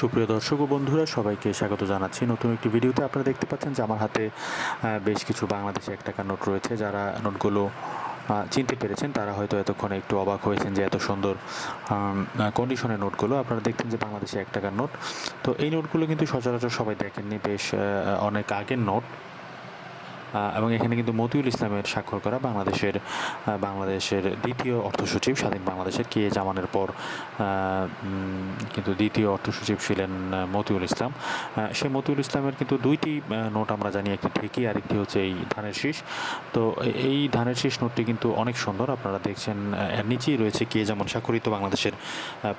সুপ্রিয় দর্শক ও বন্ধুরা, সবাইকে স্বাগত জানাচ্ছি। নতুন একটি ভিডিওতে আপনারা দেখতে পাচ্ছেন যে আমার হাতে বেশ কিছু বাংলাদেশে এক টাকার নোট রয়েছে। যারা নোটগুলো চিনতে পেরেছেন, তারা হয়তো এতক্ষণে একটু অবাক হয়েছেন যে এত সুন্দর কন্ডিশনের নোটগুলো। আপনারা দেখতেন যে বাংলাদেশে এক টাকার নোট। তো এই নোটগুলো কিন্তু সচরাচর সবাই দেখেননি, বেশ অনেক আগের নোট। এবং এখানে কিন্তু মতিউল ইসলামের স্বাক্ষর করা বাংলাদেশের বাংলাদেশের দ্বিতীয় অর্থ সচিব স্বাধীন বাংলাদেশের কে জামানের পর কিন্তু দ্বিতীয় অর্থ সচিব ছিলেন মতিউল ইসলাম। সেই মতিউল ইসলামের কিন্তু দুইটি নোট আমরা জানি, একটি ঢেকি আরেকটি হচ্ছে এই ধানের শীষ। তো এই ধানের শীষ নোটটি কিন্তু অনেক সুন্দর, আপনারা দেখছেন এর নিচেই রয়েছে কে যেমন স্বাক্ষরিত বাংলাদেশের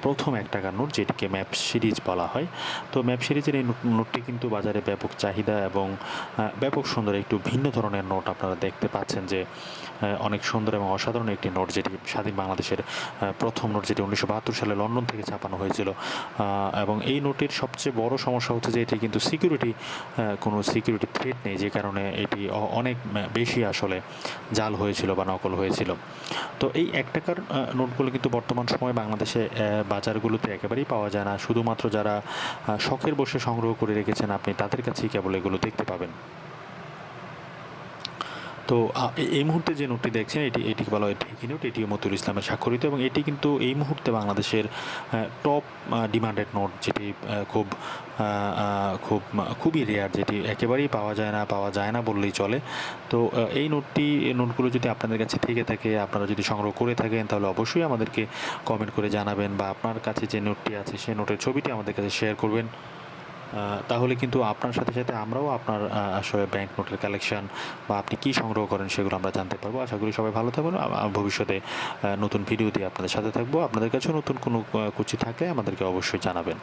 প্রথম এক টাকার নোট, যেটিকে ম্যাপ সিরিজ বলা হয়। তো ম্যাপ সিরিজের এই নোটটি কিন্তু বাজারে ব্যাপক চাহিদা এবং ব্যাপক সুন্দর একটু ভিন্ন ধরনের নোট আপনারা দেখতে পাচ্ছেন যে অনেক সুন্দর এবং অসাধারণ একটি নোট যেটি স্বাধীন বাংলাদেশের প্রথম নোট যেটি উনিশশো বাহাত্তর সালে লন্ডন থেকে ছাপানো হয়েছিল। এবং এই নোটের সবচেয়ে বড় সমস্যা হচ্ছে যে, এটি কিন্তু সিকিউরিটি কোনো সিকিউরিটি থ্রেট নেই যে কারণে এটি অনেক বেশি আসলে জাল হয়েছিল বা নকল হয়েছিল। তো এই এক টাকার নোটগুলো কিন্তু বর্তমান সময়ে বাংলাদেশে বাজারগুলোতে একেবারেই পাওয়া যায় না। শুধুমাত্র যারা শখের বসে সংগ্রহ করে রেখেছেন, আপনি তাদের কাছেই কেবল এগুলো দেখতে পাবেন। তো এই মুহূর্তে যে নোটটি দেখছেন, এটি এটিকে বলা হয় ঢেকি নোট এটিও মতুল ইসলামের স্বাক্ষরিত এবং এটি কিন্তু এই মুহূর্তে বাংলাদেশের টপ ডিমান্ডেড নোট যেটি খুব খুব খুবই রেয়ার যেটি একেবারেই পাওয়া যায় না, পাওয়া যায় না বললেই চলে। তো এই নোটটি নোটগুলো যদি আপনাদের কাছে থেকে থাকে, আপনারা যদি সংগ্রহ করে থাকেন, তাহলে অবশ্যই আমাদেরকে কমেন্ট করে জানাবেন বা আপনার কাছে যে নোটটি আছে সেই নোটের ছবিটি আমাদের কাছে শেয়ার করবেন। তাহলে কিন্তু আপনার সাথে সাথে আমরাও আপনার আসলে ব্যাংক নোটের কালেকশন বা আপনি কী সংগ্রহ করেন সেগুলো আমরা জানতে পারব। আশা করি সবাই ভালো থাকবেন ভবিষ্যতে নতুন ভিডিও দিয়ে আপনাদের সাথে থাকব। আপনাদের কাছে নতুন কোনো কুচি থাকলে আমাদেরকে অবশ্যই জানাবেন।